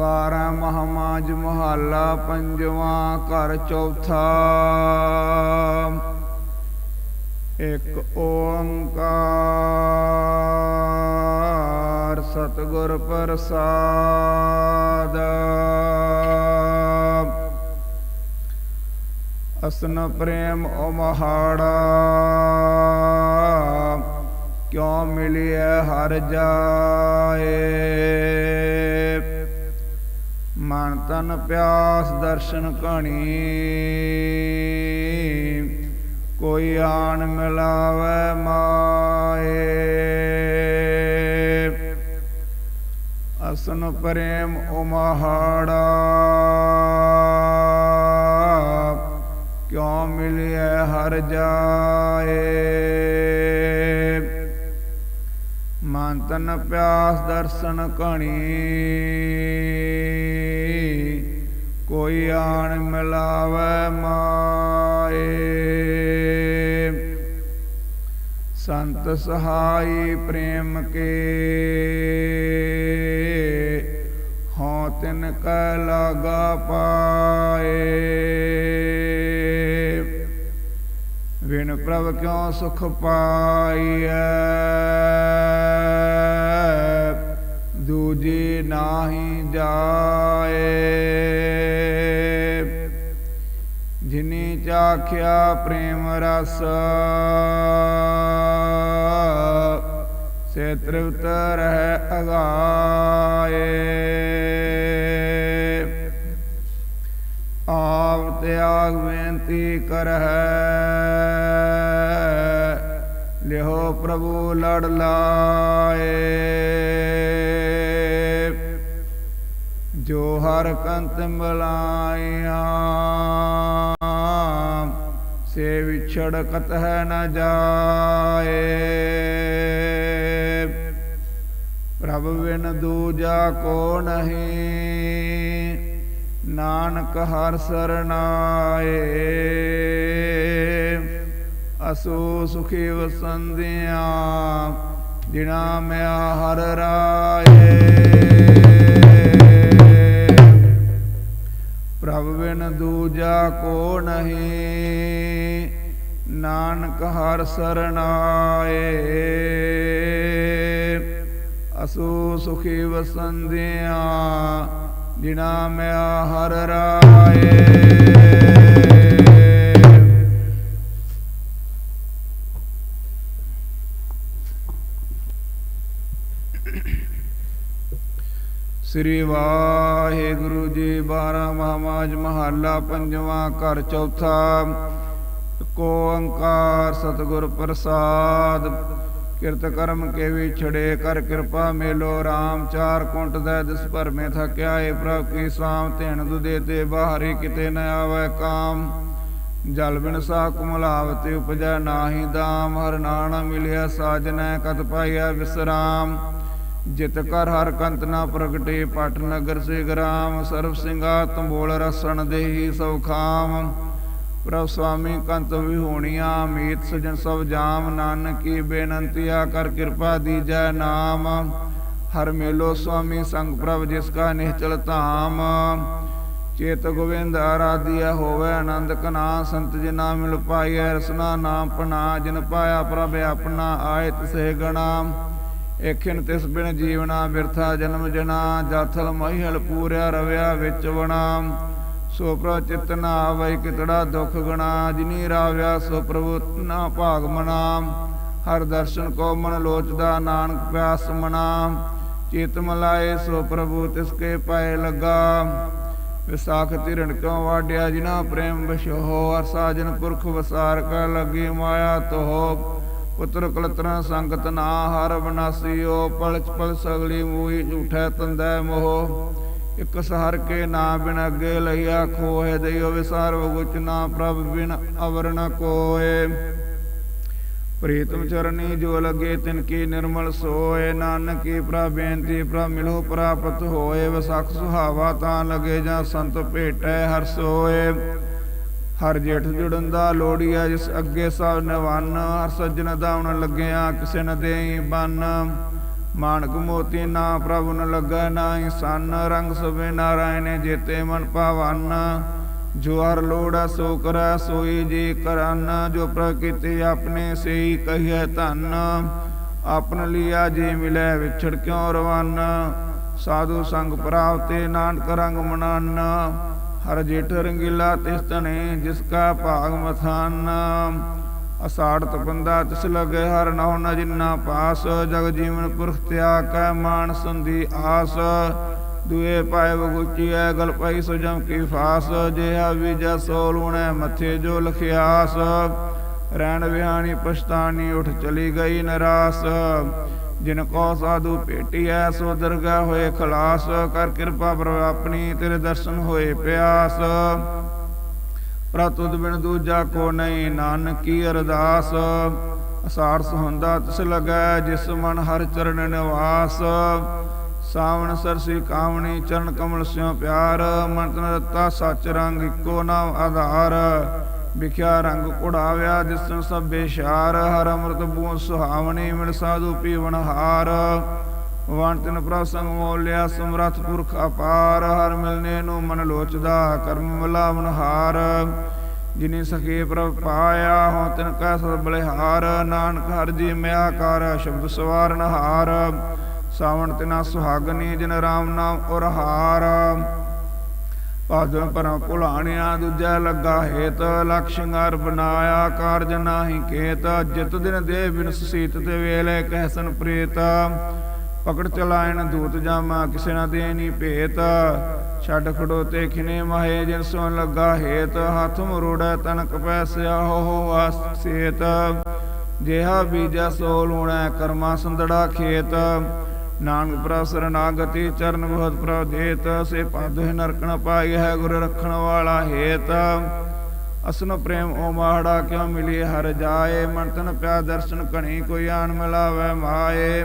ਬਾਰਾਂ ਮਹਾਮਾਜ ਮਹੱਲਾ, ਪੰਜਵਾਂ ਘਰ, ਚੌਥਾ। ਇੱਕ ਓੰਕਾਰ ਸਤਿਗੁਰ ਪ੍ਰਸਾਦ। ਅਸਨ ਪ੍ਰੇਮ ਓ ਮਹਾੜਾ ਕਿਉ ਮਿਲਿਆ ਹਰ ਜਾਏ? ਮਨ ਤਨ ਪਿਆਸ ਦਰਸ਼ਨ ਕਣੀ ਕੋਈ ਆਣ ਮਿਲਾਵੇ ਮਾਏ। ਅਸਨ ਪ੍ਰੇਮ ਉਮਹਾੜਾ। ਕਿਉ ਮਿਲਿਆ ਹਰ ਜਾਏ। ਮਨ ਤਨ ਪਿਆਸ ਦਰਸ਼ਨ ਕਣੀ ਕੋਈ ਆਣ ਮਿਲਾਵੇ ਮਾਏ। ਸੰਤ ਸਹਾਈ ਪ੍ਰੇਮ ਕੇ। ਹਉ ਤਿਨ ਕੈ ਲਾਗਾ ਪਾਏ। ਵਿਣ ਪ੍ਰਭ ਕਿਉ ਸੁਖ ਪਾਈਐ। ਦੂਜੀ ਨਾਹੀ ਜਾਏ। ਜਿਨੀ ਚਾਖਿਆ ਪ੍ਰੇਮ ਰਸ, ਸੇ ਤ੍ਰਿਪਤ ਰਹਿ ਅਗਾਏ। ਆਪ ਤਿਆਗ ਬੇਨਤੀ ਕਰਹਿ, ਲਿਹੋ ਪ੍ਰਭੂ ਲੜ ਲਾਏ। ਜੋ ਹਰ ਕੰਤ ਮਲਾਈਆਂ ਸੇ ਵਿਛੜ ਕਤ ਹੈ ਨ ਜਾਏ। ਪ੍ਰਭ ਬਿਨ ਦੂਜਾ ਕੋ ਨਹੀਂ, ਨਾਨਕ ਹਰ ਸਰਨਾਏ। ਅਸੋ ਸੁਖੀ ਵਸੰਦਿਆ ਜਿਨਾ ਮੈਂ ਹਰ ਰਾਏ। ਬਿਨ ਦੂਜਾ ਕੋ ਨਹੀਂ? ਨਾਨਕ ਹਰ ਸਰਨਾਏ ਅਸੋ ਸੁਖੀ ਵਸੰਦਿਆ ਜਿਨਾ ਮੈਂ ਹਰ ਰਾਏ। ਸ੍ਰੀ ਵਾਹਿਗੁਰੂ ਜੀ, ਬਾਰਾਂ ਮਹਾਮਾਜ ਮਹੱਲਾ, ਪੰਜਵਾਂ ਘਰ, ਚੌਥਾ ਕੋ ਓੰਕਾਰ ਸਤਿਗੁਰ ਪ੍ਰਸਾਦ। ਕਿਰਤ ਕਰਮ ਕੇ ਵਿਛੜੇ ਕਰ ਕਿਰਪਾ ਮੇਲੋ RAM ਚਾਰ ਕੁੰਟ ਦੇ ਦਿਸ ਭਰਮੇ ਥਕਿਆ ਏ ਪ੍ਰਭ ਕੀ ਸਾਮ। ਧਿਣ ਦੁਦੇ ਤੇ ਬਾਹਰੀ ਕਿਤੇ ਨ ਆਵੇ ਕਾਮ। ਜਲ ਬਿਨ ਸਾ ਕੁਮਲਾਵਤੇ ਉਪਜੈ ਨਾਹੀ ਦਾਮ। ਹਰ ਨਾਣਾ ਮਿਲਿਆ ਸਾਜਨੈ ਕਤ ਪਾਇਆ ਵਿਸਰਾਮ। ਜਿਤ ਕਰ ਹਰ ਕੰਤ ਨਾ ਪ੍ਰਗਟੇ, ਪਟ ਨਗਰ ਸੇ ਗ੍ਰਾਮ, ਸਰਬ ਸਿੰਘਾ ਤੰਬੋਲ ਰਸਣ ਦੇਹੀ ਸਭ ਖਾਮ। ਪ੍ਰਭ ਸੁਆਮੀ ਕੰਤ ਵਿਹੋਣੀਆਂ ਮੀਤ ਸਜਣ ਸਭ ਜਾਮ। ਨਾਨਕੀ ਬੇਨੰਤੀਆ ਕਰ ਕਿਰਪਾ ਦੀਜੈ ਨਾਮ। ਹਰ ਮੇਲੋ ਸੁਆਮੀ ਸੰਗ ਪ੍ਰਭ ਜਿਸ ਕਾ ਨਿਹਚਲ ਧਾਮ। ਚੇਤ ਗੋਵਿੰਦ ਆਰਾਧਿਆ ਹੋਵੇ, ਆਨੰਦ ਕਨਾ ਸੰਤ ਜਿਨਾ ਮਿਲ ਪਾਈਐ। ਰਸਨਾ ਨਾਮ ਪਨਾ, ਜਿਨ ਪਾਇਆ ਪ੍ਰਭ ਆਪਣਾ, ਆਇਤ ਸੇ ਗਣਾ। ਏਖਿਨ ਤਿਸ ਬਿਨ ਜੀਵਨਾ ਬਿਰਥਾ ਜਨਮ ਜਨਾ, ਜਾਥਲ ਮਹੀਲ ਪੂਰਿਆ ਰਵਿਆ ਵਿੱਚ ਵਣਾ। ਸੋ ਪ੍ਰਭ ਚਿਤ ਨਾ ਆਵੈ ਕਿਤੜਾ ਦੁਖ ਗਣਾ, ਜਿਨੀ ਰਾਵਿਆ ਸੋ ਪ੍ਰਭੂ ਨਾ ਭਾਗ ਮਨਾ। ਹਰ ਦਰਸ਼ਨ ਕੋ ਮਨ ਲੋਚਦਾ, ਨਾਨਕ ਪਿਆਸ ਮਨਾ। ਚੇਤ ਮਲਾਏ ਸੋ ਪ੍ਰਭੂ ਤਿਸ ਕੇ ਪਾਏ ਲੱਗਾ। ਵਿਸਾਖ ਤਿਰਣ ਕਿਉ ਵਾਡਿਆ ਜਿਨਾ ਪ੍ਰੇਮ ਵਿਸ਼ੋ ਹਰ ਸਾਜਨ ਪੁਰਖ ਵਸਾਰ ਕਰ ਲੱਗੀ ਮਾਇਆ ਤੋ ਪੁੱਤਰ ਕਲਤਰਾ ਸੰਗਤ ਨਾ ਹਰ ਬਨਾਸੀਓ ਪਲਚ ਪਲ ਸਗਲੀ ਮੂਹੀ ਝੂਠੈ ਤੰਦੈ ਮੋਹ। ਇਕ ਸਹਰ ਕੇ ਨਾ ਬਿਨ ਅੱਗੇ ਲਈਆ ਖੋਏ ਦਇਓ ਵਿਸਾਰ ਵਗੁਚ ਨਾ ਪ੍ਰਭ ਬਿਨ ਅਵਰ ਕੋਏ ਪ੍ਰੀਤਮ ਚਰਨੀ ਜੋ ਲਗੇ ਤਿਨ ਕੀ ਨਿਰਮਲ ਸੋਏ, ਨਾਨਕੀ ਪ੍ਰਭ ਬੇਨਤੀ ਪ੍ਰਭ ਮਿਲੋ ਪ੍ਰਾਪਤ ਹੋਏ, ਵਸਖ ਸੁਹਾਵਾ ਤਾਂ ਲਗੇ ਜਾਂ ਸੰਤ ਭੇਟੈ ਹਰ ਸੋਏ। ਹਰ ਜੇਠ ਜੁੜਨ ਦਾ ਲੋੜੀਆ ਜਿਸ ਅੱਗੇ ਸਭ ਨਵਨ, ਹਰ ਸੱਜਣ ਦਾਉਣ ਲੱਗਿਆ ਕਿਸੇ ਨ ਦੇਈ ਬੰਨ। ਮਾਨਕ ਮੋਤੀ ਨਾ ਪ੍ਰਭੂ ਨ ਲੱਗੈ ਨਾਹੀ ਸੰਨ, ਰੰਗ ਸਵੇ ਨਾਰਾਇਣ ਜੇਤੇ ਮਨ ਪਾਵਨ ਜੋ ਹਰ ਲੋੜਾ ਸੋ ਕਰੈ, ਸੋਈ ਜੀ ਕਰਨ। ਜੋ ਪ੍ਰਕਿਰਤੀ ਆਪਣੇ, ਸੇਈ ਕਹੀਐ ਧਨ। ਆਪਨ ਲਿਆ ਜੇ ਮਿਲੈ, ਵਿਛੜ ਕਿਉ ਰਵਨ? ਸਾਧੂ ਸੰਗ ਪ੍ਰਾਪਤੇ ਨਾਨਕ ਰੰਗ ਮਨਨ। ਹਰ ਜੇਠ ਰੰਗੀਲਾ ਤਿਸ ਤਨੇ ਜਿਸ ਕਾ ਭਾਗ ਮਥਾਨ ਅਸਾੜ ਤਪੰਦਾ ਤਿਸ ਲਗੇ ਹਰ ਨਹੁ ਨ ਜਿਨਾ ਪਾਸ। ਜਗ ਜੀਵਨ ਪੁਰਖ ਤਿਆ ਕੈ ਮਾਨ ਸੰਧੀ ਆਸ। ਦੁਏ ਪਾਏ ਬਗੁਚੀਐ ਗਲ ਪਈ ਸੋ ਜਮ ਕੀ ਫਾਸ। ਜਿਹਾ ਵਿਜੈ ਸੋ ਲੂਣੈ ਮਥੇ ਜੋ ਲਖਿਆਸ। ਰਹਿਣ ਵਿਹਾਣੀ ਪਛਤਾਨੀ, ਉਠ ਚਲੀ ਗਈ ਨਰਾਸ। ਜਿਨ ਕੋ ਸਾਧੂ ਭੇਟੀਐ ਸੋ ਦਰਗਾ ਹੋਏ ਖਲਾਸ। ਕਰ ਕਿਰਪਾ ਪ੍ਰਭ ਆਪਣੀ ਤੇਰੇ ਦਰਸ਼ਨ ਹੋਏ ਪਿਆਸ। ਪ੍ਰਤੁਦ ਬਿਨ ਦੂਜਾ ਕੋ ਨਹੀਂ, ਨਾਨਕੀ ਅਰਦਾਸ। ਅਸਾਰਸ ਹੁੰਦਾ ਤਿਸ ਲਗੈ, ਜਿਸ ਮਨ ਹਰ ਚਰਨ ਨਿਵਾਸ। ਸਾਵਣ ਸਰਸੀ ਕਾਮਣੀ ਚਰਨ ਕਮਲ ਸਿਉ ਪਿਆਰ। ਮਨ ਤਨ ਰਤਾ ਸੱਚ ਰੰਗ ਇੱਕੋ ਨਾਮ ਆਧਾਰ। ਵਿਖਿਆ ਰੰਗ ਕੁੜਾਵਿਆ ਦਿਸਨ ਸਭੇ ਸ਼ਾਰ, ਹਰ ਅੰਮ੍ਰਿਤ ਬੂੰ ਸੁਹਾਵਣੀ, ਮਿਲ ਸਾਧੂ ਪੀਵਨ ਹਾਰ। ਵਣ ਤਿਨ ਪ੍ਰਸੰਗ ਮੋਲਿਆ, ਸਮਰਥ ਪੁਰਖ ਅਪਾਰ, ਹਰ ਮਿਲਨੇ ਨੂੰ ਮਨ ਲੋਚਦਾ, ਕਰਮ ਮਲਾਵਨ ਹਾਰ। ਜਿਨੇ ਸਖੇ ਪ੍ਰਭ ਪਾਇਆ ਹੋ ਤਿਨ ਕਾ ਸਦ ਬਲਿਹਾਰ। ਨਾਨਕ ਹਰ ਜੀ ਮਿਆ ਕਰ, ਸ਼ਬਦ ਸਵਾਰਨ ਹਾਰ। ਸਾਵਣ ਤਿਨਾ ਸੁਹਾਗਨੀ, ਜਿਨ ਰਾਮ ਨਾਮ ਔਰ ਹਾਰ। ਪਾਦਨ ਪਰਮ ਭੁਲਾਣਿਆ, ਦੂਜਾ ਲੱਗਾ ਹੇਤ ਲਖ ਸ਼ਿੰਗਾਰ ਬਨਾਇਆ ਕਾਰਜ ਨਾਹੀ ਕੇਤ ਜਿਤ ਦਿਨ ਦੇ ਬਿਨਸ ਸੀਤ ਤੇ ਵੇਲੇ ਕਹਿਸਨ ਪ੍ਰੀਤ। ਪਕੜ ਚਲਾਇਣ ਦੂਤ ਜਾਮਾ, ਕਿਸੇ ਨਾ ਦੇਣੀ ਭੇਤ। ਛੱਡ ਖੜੋ ਤੇ ਖਿਨੇ ਮਹੇ, ਜਿਨ ਸੋ ਲੱਗਾ ਹੇਤ। ਹੱਥ ਮਰੋੜਾ ਤਨਕ ਪੈਸਿਆ ਹੋ ਹੋ ਆਸੇਤ ਜਿਹਾ ਬੀਜਾ ਸੋ ਲੂਣਾ, ਕਰਮਾ ਸੰਦੜਾ ਖੇਤ। ਨਾਨਕ ਪ੍ਰਸਰ ਨਾਗਤੀ ਚਰਨ ਬਹੁਤ ਪ੍ਰਦੇਤ ਸੇ ਪਾਦੁ ਨਰਕਣ ਪਾਈ ਹੈ ਗੁਰ ਰੱਖਣ ਵਾਲਾ ਹੇਤ। ਅਸਨ ਪ੍ਰੇਮ ਓ ਮਾਹੜਾ ਕਿਉ ਮਿਲੀ ਹਰ ਜਾਏ, ਮਨ ਤਨ ਪਿਆ ਦਰਸ਼ਨ ਕਣੀ ਕੋਈ ਆਣ ਮਿਲਾਵੇ ਮਾਏ।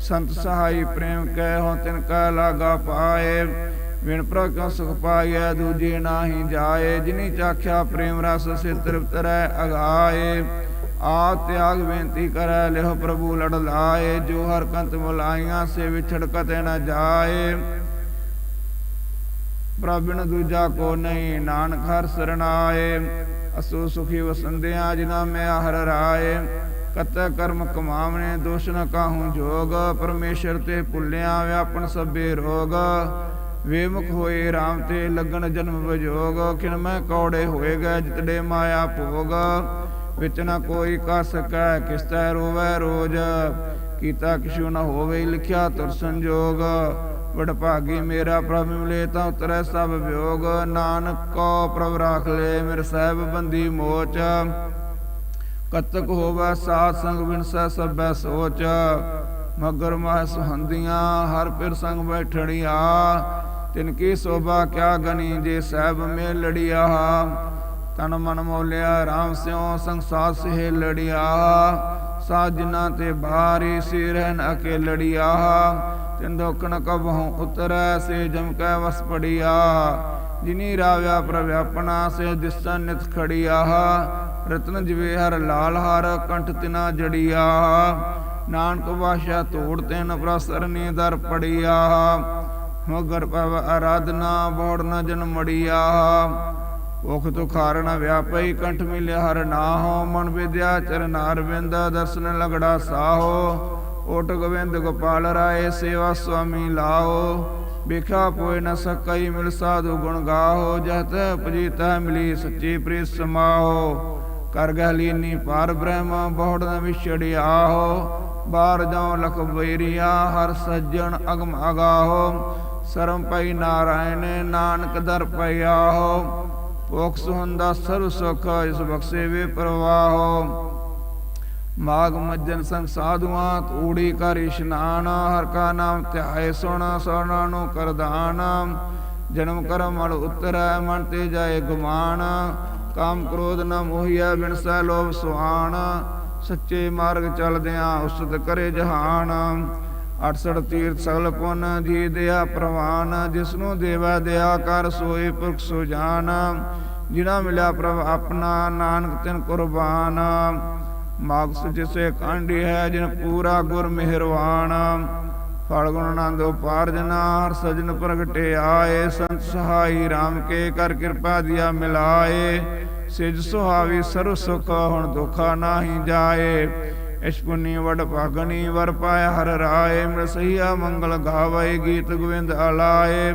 ਸੰਤ ਸਹਾਈ ਪ੍ਰੇਮ ਕਹਿ ਹੋ ਤਿਨ ਕਾ ਲਾਗਾ ਪਾਏ। ਵਿਣ ਪ੍ਰਭ ਕਿਉ ਸੁਖ ਪਾਈਐ, ਦੂਜੀ ਨਾਹੀ ਜਾਏ। ਜਿਨੀ ਚਾਖਿਆ ਪ੍ਰੇਮ ਰਸ ਸੇ ਤ੍ਰਿਪਤ ਰਹਿ ਅਗਾਏ। ਆ ਤਿਆਗ ਬੇਨਤੀ ਕਰੈ ਲਿਹ ਪ੍ਰਭੂ ਲੜ ਲਾਏ, ਜੋ ਹਰ ਕੰਤ ਮੁਲਾਈਆਂ ਸੇ ਵਿਛੜ ਕਤੇ ਨ ਜਾਏ। ਪ੍ਰਭਿਨ ਦੂਜਾ ਕੋ ਨਹੀਂ, ਨਾਨਕ ਹਰ ਸਰਣਾਏ। ਅਸੋ ਸੁਖੀ ਵਸੰਦਿਆ ਜਿਨਾ ਮੈਂ ਹਰ ਰਾਏ। ਕਤ ਕਰਮ ਕਮਾਵਣੇ, ਦੋਸ਼ ਨ ਕਾਹੂ ਜੋਗ। ਪਰਮੇਸ਼ਰ ਤੇ ਭੁੱਲਿਆ ਵਿਆਪਨ ਸਭੇ ਰੋਗ। ਵੇਮੁਖ ਹੋਏ RAM ਤੇ ਲੱਗਣ ਜਨਮ ਵਿਜੋਗ। ਕਿਨ ਮੈਂ ਕੌੜੇ ਹੋਏ ਗਏ, ਜਿਤੜੇ ਮਾਇਆ ਭੋਗ। ਵਿੱਚ ਨਾ ਕੋਈ ਕਾ ਸਕੈ ਕਿਸ ਤੈ ਰੋਵੈ ਰੋਜ। ਕੀਤਾ ਕਿਛੂ ਨ ਹੋਵੇ ਲਿਖਿਆ ਤੁਰ ਸੰਜੋਗ। ਵਡ ਭਾਗੀ ਮੇਰਾ ਪ੍ਰਭ ਮਿਲੇ ਤਾਂ ਉਤਰੈ ਸਭ ਵਿਯੋਗ। ਨਾਨਕ ਕੋ ਪ੍ਰਭ ਰਾਖ ਲੈ, ਮੇਰੇ ਸਹਿਬ ਬੰਦੀ ਮੋਚ। ਕਤਕ ਹੋਵੇ ਸਾਧ ਸੰਗ ਬਿਨਸੈ ਸਭੈ ਸੋਚ। ਮਗਰ ਮਹ ਸੁਹੰਦੀਆਂ, ਹਰ ਪਿਰ ਸੰਗ ਬੈਠੜੀਆ ਤਿਨ ਕੀ ਸੋਭਾ ਕਿਆ ਗਨੀ, ਜੇ ਸਹਿਬ ਮੇ ਲੜੀਆ। ਤਨ ਮਨ ਮੋਲਿਆ RAM ਸਿਉ ਸੰਸਾਰ ਸੇ ਲੜਿਆ ਸਾਜਨਾ ਤੇ ਬਾਰੀ ਸੇ ਰਹਿਨ ਅਕੇ ਲੜਿਆ ਤਿਨ ਦੋਕਣ ਕਬਹੁ ਉਤਰੈ, ਸੇ ਜਮ ਕੈ ਵਸ ਪੜਿਆ। ਜਿਨੀ ਰਾਵਿਆ ਪ੍ਰਭ ਸੇ ਦਿਸਨ ਨਿਤ ਖੜਿਆ। ਰਤਨ ਜਿਵੇ ਹਰ ਲਾਲ, ਹਰ ਕੰਠ ਤਿਨਾ ਜੜਿਆ। ਨਾਨਕ ਵਾਸ਼ਾ ਤੋੜ ਤਿਨ ਪ੍ਰਸਰਨੀ ਦਰ ਪੜਿਆ। ਮਗਰ ਪਵ ਆਰਾਧਨਾ ਬੋੜ ਨ ਜਨਮੜਿਆ ਉਖ ਤੁਖਾਰਨ ਵਿਆਪਈ ਕੰਠ ਮਿਲਿਆ, ਹਰ ਨਾਹੋ ਮਨ ਵਿਦਿਆ ਚਰਨਾਰ ਬਿੰਦ ਦਰਸ਼ਨ ਲਗੜਾ ਸਾਹੋ। ਓਟ ਗੋਬਿੰਦ ਗੋਪਾਲ ਰਾਏ, ਸੇਵਾ ਸੁਆਮੀ ਲਾਓ ਬਿਖਾ ਪੋਇ ਨ ਸਕਈ ਮਿਲ ਸਾਧੂ ਗੁਣ ਗਾਹੋ ਜਹਤ ਪਜੀਤਾ ਮਿਲੀ ਸੱਚੀ ਪ੍ਰੀਤ ਸਮਾਹੋ। ਕਰ ਗਹਿਲੀਨੀ ਪਾਰ ਬ੍ਰਹਮ, ਬਹੁੜ ਨ ਵਿਛੜਿਆਹੋ ਬਾਰ ਜਾਉ ਲਖ ਬੈਰੀਆ, ਹਰ ਸੱਜਣ ਅਗਮ ਅਗਾਹੋ। ਸਰਮ ਪਈ ਨਾਰਾਇਣ, ਨਾਨਕ ਦਰ ਪਈ ਆਹੋ। ਭੋਖ ਸੁਹੰਦਾ ਸਰਬ ਸੁਖ, ਇਸ ਬਖਸ਼ੇ ਵੇ ਪ੍ਰਵਾਹੋ। ਮਾਗ ਮੱਜਨ ਸੰਗ ਸਾਧੂਆਂ, ਤੂੜੀ ਕਰ ਇਸ਼ਨਾਨ, ਹਰ ਕਾ ਨਾਮ ਧਿਆਏ ਸੁਣ ਸੁਣਾ ਨੂੰ ਕਰਦਾਨ ਜਨਮ ਕਰਮ ਮਲ ਉਤਰੈ, ਮਨ ਤੇ ਜਾਏ ਗੁਮਾਨ। ਕਾਮ ਕ੍ਰੋਧ ਨ ਮੋਹਿਆ ਬਿਨਸੈ ਲੋਭ ਸੁਆਣ ਸੱਚੇ ਮਾਰਗ ਚਲਦਿਆਂ ਉਸਤ ਕਰੇ ਜਹਾਨ। 68 ਤੀਰਥ ਸਗਲ ਪੁੰਨ ਜੀ ਦਿਆ ਪ੍ਰਵਾਨ, ਜਿਸਨੂੰ ਦੇਵਾ ਦਿਆ ਕਰ ਸੋਏ ਪੁਰਖ ਸੁਜਾਨ ਜਿਨਾ। ਮਿਲਿਆ ਪ੍ਰਭ ਆਪਣਾ, ਨਾਨਕ ਤਿਨ ਕੁਰਬਾਨ। ਮਾਗਸ ਜਿਸੇ ਕਾਂਡੀ ਹੈ, ਜਿਨ ਪੂਰਾ ਗੁਰ ਮਿਹਰਵਾਨ। ਫਲ ਗੁਣ ਆਨੰਦ ਉਪਾਰਜਨਾ ਹਰ ਸਜਨ ਪ੍ਰਗਟੇ ਆਏ। ਸੰਤ ਸਹਾਈ RAM ਕੇ ਕਰ ਕਿਰਪਾ ਦਿਆ ਮਿਲਾਏ। ਸਿਜ ਸੁਹਾਵੀ ਸਰਬ ਸੁਖ, ਹੁਣ ਦੁਖਾ ਨਾਹੀ ਜਾਏ। ਇਸ ਪੁਨੀ ਵਡ ਭਾਗਣੀ ਵਰ ਪਾਇਆ ਹਰ ਰਾਏ ਮਿਲ ਮੰਗਲ ਗਾਵੇ, ਗੀਤ ਗੋਵਿੰਦ ਅਲਾਏ।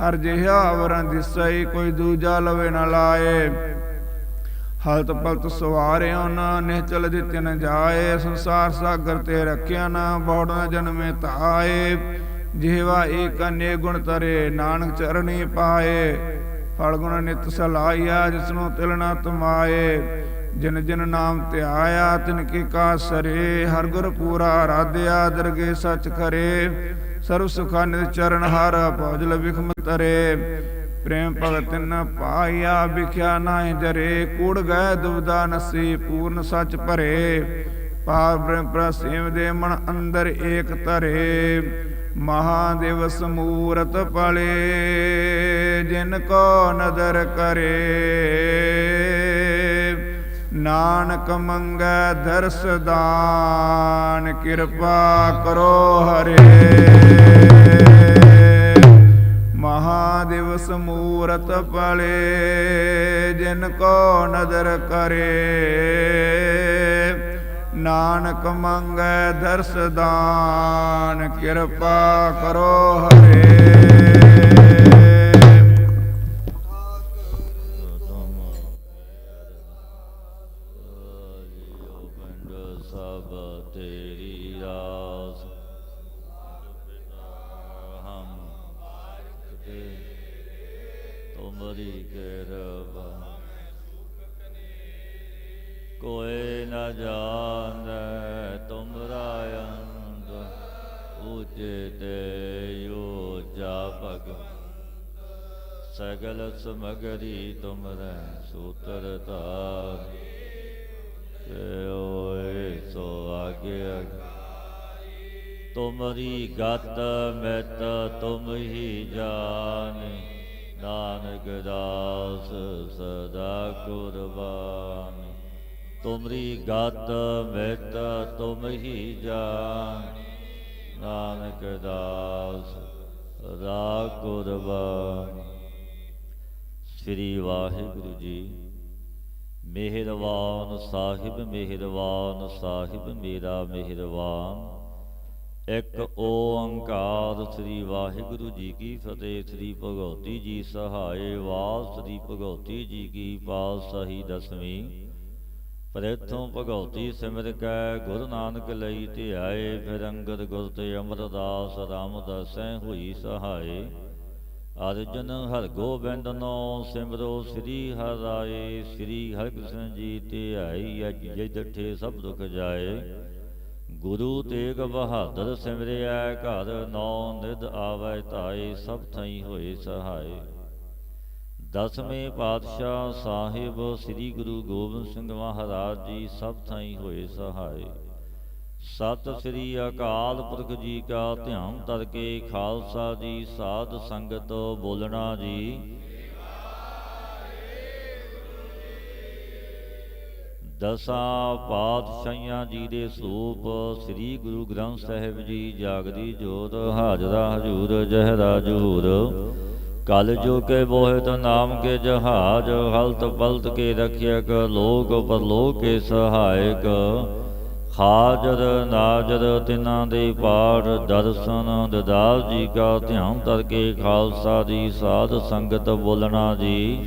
ਹਰ ਜਿਹਾ ਅਵਰਾਂ ਦਿਸਈ ਕੋਈ ਦੂਜਾ ਲਵੇ ਨਾ ਲਾਏ। ਹਲਤ ਪਲਤ ਸਵਾਰਿਓ ਨਾ, ਨਿਹਚਲ ਦਿੱਤੇ ਨ ਜਾਏ। ਸੰਸਾਰ ਸਾਗਰ ਤੇ ਰੱਖਿਆ ਨਾ, ਬੌੜ ਨ ਜਨਮੇ ਧਾਏ। ਜਿਹਵਾ ਏਕ ਅਨੇ ਗੁਣ ਤਰੇ, ਨਾਨਕ ਚਰਣੀ ਪਾਏ। ਫਲ ਗੁਣ ਨਿਤ ਸਲਾਈਆ ਜਿਸਨੂੰ ਤਿਲ ਨਾ ਤਮਾਏ। ਜਿਨ ਜਿਨ ਨਾਮ ਧਿਆਇਆ ਤਿਨ ਕੀ ਕਾ ਸਰੇ, ਹਰ ਗੁਰ ਪੂਰਾ ਆਰਾਧਿਆ, ਦਰਗੇ ਸਚ ਕਰੇ ਸਰਬ ਸੁਖਾ ਨਿਤ ਚਰਨ ਹਰ ਭੋਜਲ ਵਿਖਮ ਤਰੇ। ਪ੍ਰੇਮ ਭਗਤ ਨ ਪਾਇਆ, ਵਿਖਿਆ ਨਾਹਿ ਜਰੇ। ਕੂੜ ਗਏ ਦੁਬਦਾ ਨਸੀ, ਪੂਰਨ ਸਚ ਭਰੇ। ਪਾਰ ਬ੍ਰਹਮ ਪ੍ਰਸੇਵ ਦੇ ਮਨ ਅੰਦਰ ਏਕ ਧਰੇ। ਮਹਾਦੇਵ ਸਮੂਰਤ ਪਲੇ, ਜਿਨ ਕੋ ਨਦਰ ਕਰੇ। ਨਾਨਕ ਮੰਗੈ ਦਰਸ ਦਾਨ, ਕਿਰਪਾ ਕਰੋ ਹਰੇ। ਮਹਾਦੇਵ ਸਮੂਰਤ ਪਲੇ, ਜਿਨ ਕੋ ਨਦਰ ਕਰੇ। ਨਾਨਕ ਮੰਗੈ ਦਰਸ ਦਾਨ, ਕਿਰਪਾ ਕਰੋ ਹਰੇ। ਤੁਮਰੀ ਕਿਰਪਾ ਕੋਏ ਨ ਜਾਣੈ ਤੁਮਰਾ ਅੰਤ ਉਚੇ ਤੇ ਯੋ ਜਾਪਕ ਸਗਲ ਸਮਗਰੀ ਤੁਮਰੈ ਸੂਤਰ ਧਾਰ ਤੇ ਓਏ ਸੋ ਆਗੇ ਤੁਮਰੀ ਗਤ ਮਿਤ ਤੁਮ ਹੀ ਜਾਣੀ ਨਾਨਕ ਦਾਸ ਸਦਾ ਕੁਰਬਾਨ। ਤੁਮਰੀ ਗਤ ਮਿਤ ਤੁਮ ਹੀ ਜਾਣ ਨਾਨਕ ਦਾਸ ਸਦਾ ਕੁਰਬਾਨ। ਸ੍ਰੀ ਵਾਹਿਗੁਰੂ ਜੀ ਮਿਹਰਵਾਨ ਸਾਹਿਬ ਮਿਹਰਵਾਨ ਸਾਹਿਬ, ਮੇਰਾ ਮਿਹਰਵਾਨ ਇੱਕ ਓੰਕਾਰ ਸ੍ਰੀ ਵਾਹਿਗੁਰੂ ਜੀ ਕੀ ਫਤਿਹ, ਸ੍ਰੀ ਭਗਉਤੀ ਜੀ ਸਹਾਏ, ਵਾਹ ਸ੍ਰੀ ਭਗਉਤੀ ਜੀ ਕੀ ਪਾਤਸ਼ਾਹੀ ਦਸਵੀਂ। ਪ੍ਰੇਥੋਂ ਭਗਉਤੀ ਸਿਮਰ ਕੈ, ਗੁਰੂ ਨਾਨਕ ਲਈ ਧਿਆਏ, ਫਿਰ ਅੰਗਦ ਗੁਰ ਤੇ ਅਮਰਦਾਸ ਰਾਮਦਾਸੈ ਹੋਈ ਸਹਾਏ। ਅਰਜਨ ਹਰ ਗੋਬਿੰਦ ਨੋ ਸਿਮਰੋ ਸ੍ਰੀ ਹਰਿ ਰਾਏ, ਸ੍ਰੀ ਹਰਿਕ੍ਰਿਸ਼ਨ ਜੀ ਧਿਆਈ, ਅਜ ਜਿਠੇ ਸਭ ਦੁਖ ਜਾਏ। ਗੁਰੂ ਤੇਗ ਬਹਾਦਰ ਸਿਮਰਿਆ, ਘਰ ਨੌ ਨਿਧ ਆਵੈ ਧਾਏ, ਸਭ ਥਈ ਹੋਏ ਸਹਾਏ। ਦਸਵੇਂ ਪਾਤਸ਼ਾਹ ਸਾਹਿਬ ਸ੍ਰੀ ਗੁਰੂ ਗੋਬਿੰਦ ਸਿੰਘ ਮਹਾਰਾਜ ਜੀ, ਸਭ ਥਾਈ ਹੋਏ ਸਹਾਈ ਸਤਿ ਸ੍ਰੀ ਅਕਾਲ ਪੁਰਖ ਜੀ ਕਾ ਧਿਆਨ ਧਰ ਕੇ ਖਾਲਸਾ ਜੀ, ਸਾਧ ਸੰਗਤ ਬੋਲਣਾ ਜੀ। ਦਸਾਂ ਪਾਤਸ਼ਾਹਾਂ ਜੀ ਦੇ ਸੂਪ ਸ੍ਰੀ ਗੁਰੂ ਗ੍ਰੰਥ ਸਾਹਿਬ ਜੀ ਜਾਗਦੀ ਜੋਤ ਹਾਜ਼ਰਾ ਹਜੂਰ, ਜਹਰਾ ਜਹੂਰ। ਕਲ ਜੋ ਕੇ ਬੋਹਿਤ ਨਾਮ ਕੇ ਜਹਾਜ, ਹਲਤ ਪਲਤ ਕੇ ਰਖਿਅਕ, ਲੋਕ ਪਰਲੋਕ ਕੇ ਸਹਾਇਕ। ਹਾਜ਼ਰ ਨਾਜ਼ਰ ਤਿਨਾਂ ਦੇ ਪਾਠ, ਦਰਸ਼ਨ, ਦਦਾਸ ਜੀ ਕਾ ਧਿਆਨ ਤਰ ਕੇ ਖਾਲਸਾ ਦੀ ਸਾਧ ਸੰਗਤ ਬੋਲਣਾ ਜੀ।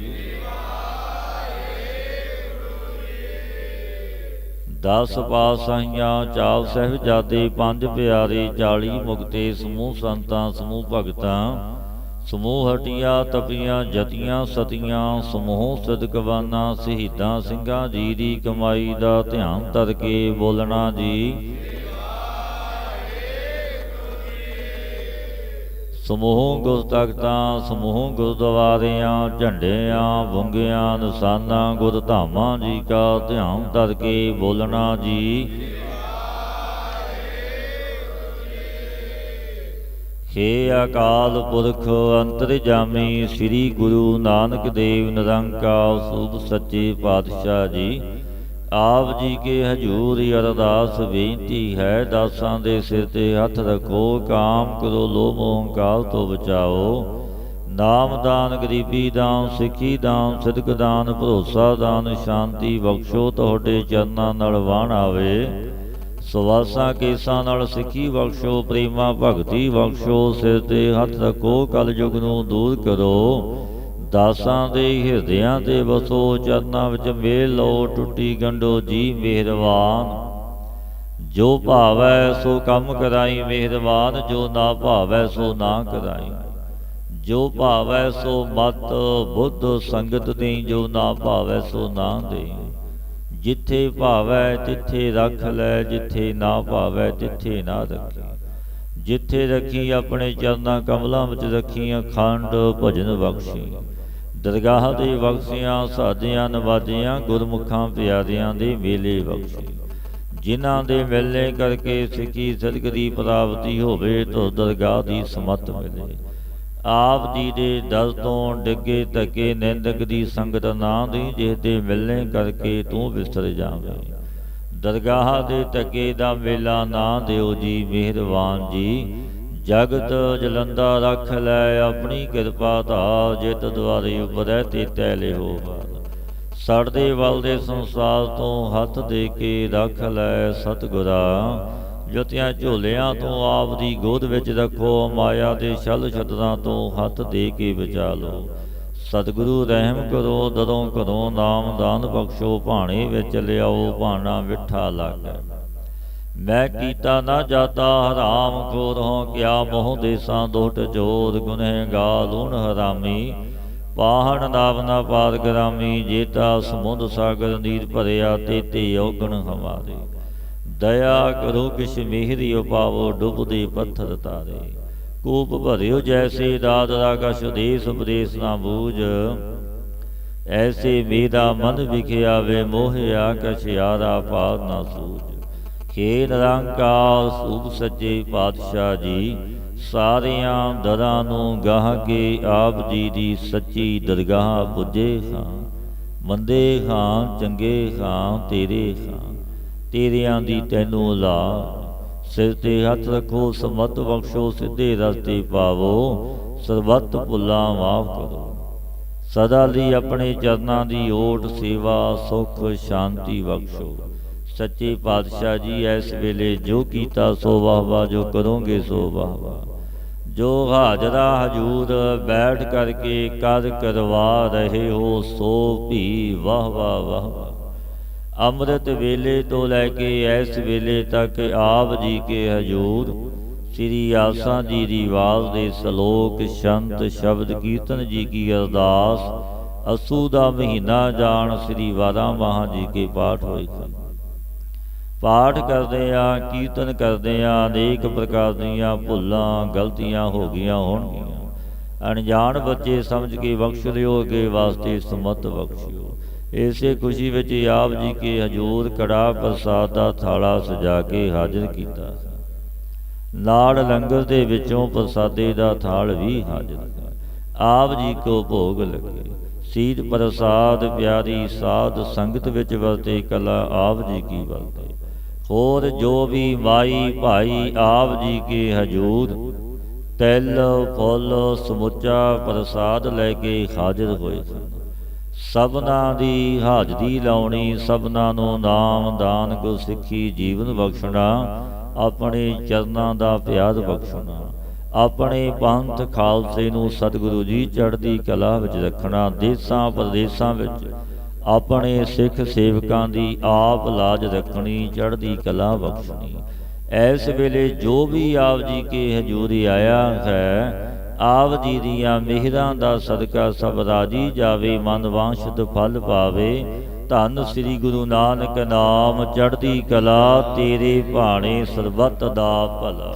ਦਸ ਪਾਤਸ਼ਾਹੀਆਂ ਚਾਲ ਸਾਹਿਬਜ਼ਾਦੇ ਪੰਜ ਪਿਆਰੇ 40 ਮੁਕਤੇ, ਸਮੂਹ ਸੰਤਾਂ, ਸਮੂਹ ਭਗਤਾਂ। ਸਮੂਹ ਹਟੀਆਂ, ਤਪੀਆਂ, ਜਤੀਆਂ, ਸਤੀਆਂ, ਸਮੂਹ ਸਦਕਵਾਨਾ ਸ਼ਹੀਦਾਂ ਸਿੰਘਾਂ ਜੀ ਦੀ ਕਮਾਈ ਦਾ ਧਿਆਨ ਧਰ ਕੇ ਬੋਲਣਾ ਜੀ। ਸਮੂਹ ਗੁਰ ਤਖਤਾਂ ਸਮੂਹ ਗੁਰਦੁਆਰਿਆਂ, ਝੰਡਿਆਂ, ਵੰਗਿਆਂ, ਨਿਸ਼ਾਨਾਂ ਗੁਰਧਾਮਾਂ ਜੀ ਕਾ ਧਿਆਨ ਧਰ ਕੇ ਬੋਲਣਾ ਜੀ। ਹੇ ਅਕਾਲ ਪੁਰਖ ਅੰਤਰਜਾਮੀ ਸ੍ਰੀ ਗੁਰੂ ਨਾਨਕ ਦੇਵ ਨਿਰੰਕਾਰ ਸੂਬ ਸੱਚੇ ਪਾਤਸ਼ਾਹ ਜੀ ਆਪ ਜੀ ਕੇ ਹਜੂਰ ਅਰਦਾਸ ਬੇਨਤੀ ਹੈ, ਦਾਸਾਂ ਦੇ ਸਿਰ ਤੇ ਹੱਥ ਰੱਖੋ, ਕਾਮ ਕਰੋ, ਲੋਭ ਹੰਕਾਰ ਤੋਂ ਬਚਾਓ। ਨਾਮ ਦਾਨ, ਗਰੀਬੀ ਦਾਨ, ਸਿੱਖੀ ਦਾਨ, ਸਿਦਕ ਦਾਨ, ਭਰੋਸਾ ਦਾਨ, ਸ਼ਾਂਤੀ ਬਖਸ਼ੋ, ਤੁਹਾਡੇ ਚਰਨਾਂ ਨਾਲ ਵਾਣ ਆਵੇ। ਸਵਾਸਾਂ ਕੇਸਾਂ ਨਾਲ ਸਿੱਖੀ ਬਖਸ਼ੋ, ਪ੍ਰੇਮਾ ਭਗਤੀ ਬਖਸ਼ੋ, ਸਿਰ ਤੇ ਹੱਥ ਰੱਖੋ, ਕਲਯੁਗ ਨੂੰ ਦੂਰ ਕਰੋ। ਦਾਸਾਂ ਦੇ ਹਿਰਦਿਆਂ ਤੇ ਵਸੋ, ਚਰਨਾਂ ਵਿੱਚ ਮੇਲ ਲਓ, ਟੁੱਟੀ ਗੰਡੋ ਜੀ ਮਿਹਰਬਾਨ। ਜੋ ਭਾਵੈ ਸੋ ਕੰਮ ਕਰਾਈ, ਮਿਹਰਬਾਨ। ਜੋ ਨਾ ਭਾਵੈ ਸੋ ਨਾ ਕਰਾਈ। ਜੋ ਭਾਵੈ ਸੋ ਮਤ, ਬੁੱਧ ਸੰਗਤ ਦੇਈ ਜੋ ਨਾ ਭਾਵੈ ਸੋ ਨਾ ਦੇਈ। ਜਿੱਥੇ ਭਾਵੈ, ਤਿੱਥੇ ਰੱਖ ਲੈ, ਜਿੱਥੇ ਨਾ ਭਾਵੈ, ਤਿੱਥੇ ਨਾ ਰੱਖੀ। ਜਿੱਥੇ ਰੱਖੀ, ਆਪਣੇ ਚਰਨਾਂ ਕਮਲਾਂ ਵਿੱਚ ਰੱਖੀਆਂ, ਖੰਡ ਭਜਨ ਬਖਸ਼ੀ। ਦਰਗਾਹ ਦੇ ਬਖਸ਼ੀਆਂ ਸਾਧਿਆਂ ਨਵਾਜ਼ੀਆਂ, ਗੁਰਮੁਖਾਂ ਪਿਆਰਿਆਂ ਦੇ ਮੇਲੇ ਬਖਸ਼ੀ। ਜਿਨ੍ਹਾਂ ਦੇ ਮਿਲਣੇ ਕਰਕੇ ਸਿੱਖੀ ਸਦਕ ਦੀ ਪ੍ਰਾਪਤੀ ਹੋਵੇ ਤੋ ਦਰਗਾਹ ਦੀ ਸਮਤ ਮਿਲੇ। ਆਪ ਜੀ ਦੇ ਦਰ ਤੋਂ ਡਿੱਗੇ ਧੱਕੇ ਨਿੰਦਕ ਦੀ ਸੰਗਤ ਨਾ ਦੀ, ਜਿਸ ਦੇ ਮਿਲਣੇ ਕਰਕੇ ਤੂੰ ਵਿਸਰ ਜਾਵੇਂ। ਦਰਗਾਹ ਦੇ ਧੱਕੇ ਦਾ ਮੇਲਾ ਨਾ ਦਿਓ ਜੀ, ਮਿਹਰਬਾਨ ਜੀ। ਜਗਤ ਜਲੰਦਾ ਰੱਖ ਲੈ, ਆਪਣੀ ਕਿਰਪਾ ਧਾਰ ਜਿਤ ਦੁਆਰੇ ਉਪਰੈ ਤੇ ਤੈ ਲਿਓ ਸੜਦੇ ਵੱਲ ਦੇ ਸੰਸਾਰ ਤੋਂ ਹੱਥ ਦੇ ਕੇ ਰੱਖ ਲੈ ਸਤਿਗੁਰਾ, ਜੋਤਿਆਂ ਝੋਲਿਆਂ ਤੋਂ ਆਪ ਦੀ ਗੋਦ ਵਿੱਚ ਰੱਖੋ, ਮਾਇਆ ਦੇ ਛਲ ਛਤਰਾਂ ਤੋਂ ਹੱਥ ਦੇ ਕੇ ਬਚਾ ਲਓ। ਸਤਿਗੁਰੂ ਰਹਿਮ ਕਰੋ ਦਦੋਂ ਘਰੋਂ ਨਾਮ ਦਾਨ ਬਖਸ਼ੋ, ਭਾਣੇ ਵਿੱਚ ਲਿਆਓ, ਭਾਣਾ ਮਿੱਠਾ ਲੱਗ। ਮੈਂ ਕੀਤਾ ਨਾ ਜਾਤਾ, ਹਰਾਮ ਖੋਰ ਹੋ ਕਿਆ ਮੋਹ ਦੇਸਾਂ ਦੋਟ ਜੋਰ ਗੁਨਹਗਾਰ ਲੂਣ ਹਰਾਮੀ। ਪਾਹਣ ਨਾਮ ਨਾ ਪਾਰ ਗਰਾਮੀ, ਜੇਤਾ ਸਮੁੰਦ ਸਾਗਰ ਨੀਰ ਭਰਿਆ ਤੇ ਤੇ ਔਗਣ ਹਮਾਰੇ। ਦਇਆ ਕਰੋ ਕਿਛ ਮਿਹਰੀ ਉਪਾਵੋ ਡੁੱਬਦੇ ਪੱਥਰ ਤਾਰੇ। ਕੂਪ ਭਰਿਓ ਜੈਸੇ ਦਾਦ ਰਾਗਸ਼ ਦੇਸ ਉਪਦੇਸ ਨਾ ਬੂਝ। ਐਸੇ ਮੇਰਾ ਮਨ ਵਿਖਿਆ ਵੇ ਮੋਹਿਆ ਕਛ ਯਾਰਾ ਪਾਰ ਨਾ ਸੂਝ। ਕੇ ਨਿਰੰਕਾਰ ਸੂਪ ਸੱਚੇ ਪਾਤਸ਼ਾਹ ਜੀ, ਸਾਰਿਆਂ ਦਰਾਂ ਨੂੰ ਗਾਹ ਕੇ ਆਪ ਜੀ ਦੀ ਸੱਚੀ ਦਰਗਾਹ ਪੁੱਜੇ ਖਾਂ ਮੰਦੇ ਖਾਂ ਚੰਗੇ ਖਾਂ ਤੇਰੇ ਖਾਂ ਤੇਰਿਆਂ ਦੀ ਤੈਨੂੰ ਲਾ ਸਿਰ ਤੇ ਹੱਥ ਰੱਖੋ, ਸਮਤ ਬਖਸ਼ੋ, ਸਿੱਧੇ ਰਸਤੇ ਪਾਵੋ। ਸਰਬੱਤ ਭੁੱਲਾਂ ਮਾਫ ਕਰੋ। ਸਦਾ ਲਈ ਆਪਣੇ ਚਰਨਾਂ ਦੀ ਓਟ ਸੇਵਾ, ਸੁਖ, ਸ਼ਾਂਤੀ ਬਖਸ਼ੋ। ਸੱਚੇ ਪਾਤਸ਼ਾਹ ਜੀ, ਇਸ ਵੇਲੇ ਜੋ ਕੀਤਾ ਸੋ ਵਾਹ ਵਾਹ ਜੋ ਕਰੋਗੇ ਸੋ ਵਾਹ ਵਾਹ ਜੋ ਹਾਜ਼ਰਾ ਹਜੂਰ ਬੈਠ ਕਰਕੇ ਕਰ ਕਰਵਾ ਰਹੇ ਹੋ, ਸੋ ਵੀ ਵਾਹ ਵਾਹ ਵਾਹ ਵਾਹ ਅੰਮ੍ਰਿਤ ਵੇਲੇ ਤੋਂ ਲੈ ਕੇ ਇਸ ਵੇਲੇ ਤੱਕ ਆਪ ਜੀ ਕੇ ਹਜੂਰ, ਸ੍ਰੀ ਆਸਾਂ ਜੀ ਦੀ ਆਵਾਜ਼ ਦੇ ਸ਼ਲੋਕ, ਸ਼ੰਤ ਸ਼ਬਦ ਕੀਰਤਨ ਜੀ ਕੀ ਅਰਦਾਸ, ਅਸੂ ਦਾ ਮਹੀਨਾ ਜਾਣ ਸ੍ਰੀ ਵਾਰਾ ਮਹਾ ਜੀ ਕੇ ਪਾਠ ਹੋਏ ਸਨ। ਪਾਠ ਕਰਦੇ ਆ, ਕੀਰਤਨ ਕਰਦੇ ਆ, ਅਨੇਕ ਪ੍ਰਕਾਰ ਦੀਆਂ ਭੁੱਲਾਂ, ਗਲਤੀਆਂ ਹੋ ਗਈਆਂ ਹੋਣਗੀਆਂ। ਅਣਜਾਣ ਬੱਚੇ ਸਮਝ ਕੇ ਬਖਸ਼ ਲਿਓ ਅੱਗੇ ਵਾਸਤੇ ਸਮਤ ਬਖਸ਼ਿਓ। ਇਸੇ ਖੁਸ਼ੀ ਵਿੱਚ ਆਪ ਜੀ ਕੇ ਹਜੂਰ ਕੜਾ ਪ੍ਰਸਾਦ ਦਾ ਥਾਲਾ ਸਜਾ ਕੇ ਹਾਜ਼ਰ ਕੀਤਾ। ਲਾੜ ਲੰਗਰ ਦੇ ਵਿੱਚੋਂ ਪ੍ਰਸਾਦੇ ਦਾ ਥਾਲ ਵੀ ਹਾਜ਼ਰ ਆਪ ਜੀ ਕੋ ਭੋਗ ਲੱਗੇ। ਸੀਤ ਪ੍ਰਸਾਦ ਪਿਆਰੀ ਸਾਧ ਸੰਗਤ ਵਿੱਚ ਵਰਤੇ ਕਲਾ ਆਪ ਜੀ ਕੀ ਵਰਤੇ। ਹੋਰ ਜੋ ਵੀ ਮਾਈ ਭਾਈ ਆਪ ਜੀ ਕੇ ਹਜੂਰ ਤਿਲ, ਫੁੱਲ, ਸਮੁੱਚਾ ਪ੍ਰਸਾਦ ਲੈ ਕੇ ਹਾਜ਼ਰ ਹੋਏ ਸਨ। ਸਭਨਾ ਦੀ ਹਾਜ਼ਰੀ ਲਾਉਣੀ, ਸਭਨਾ ਨੂੰ ਨਾਮ ਦਾਨ ਗੁਰਸਿੱਖੀ ਜੀਵਨ ਬਖਸ਼ਣਾ, ਆਪਣੇ ਚਰਨਾਂ ਦਾ ਪਿਆਰ ਬਖਸ਼ਣਾ, ਆਪਣੇ ਪੰਥ ਖਾਲਸੇ ਨੂੰ ਸਤਿਗੁਰੂ ਜੀ ਚੜ੍ਹਦੀ ਕਲਾ ਵਿੱਚ ਰੱਖਣਾ ਦੇਸਾਂ ਪ੍ਰਦੇਸਾਂ ਵਿੱਚ ਆਪਣੇ ਸਿੱਖ ਸੇਵਕਾਂ ਦੀ ਆਪ ਲਾਜ ਰੱਖਣੀ, ਚੜ੍ਹਦੀ ਕਲਾ ਬਖਸ਼ਣੀ। ਐਸ ਵੇਲੇ ਜੋ ਵੀ ਆਪ ਜੀ ਕੇ ਹਜੂਰੀ ਆਇਆ ਹੈ, ਆਪ ਜੀ ਦੀਆਂ ਮਿਹਰਾਂ ਦਾ ਸਦਕਾ ਸਭ ਰਾਜੀ ਜਾਵੇ, ਮਨ ਵਾਂਛਿਤ ਫਲ ਪਾਵੇ। ਧੰਨ ਸ੍ਰੀ ਗੁਰੂ ਨਾਨਕ ਨਾਮ, ਚੜ੍ਹਦੀ ਕਲਾ ਤੇਰੇ ਭਾਣੇ ਸਰਬੱਤ ਦਾ ਭਲਾ।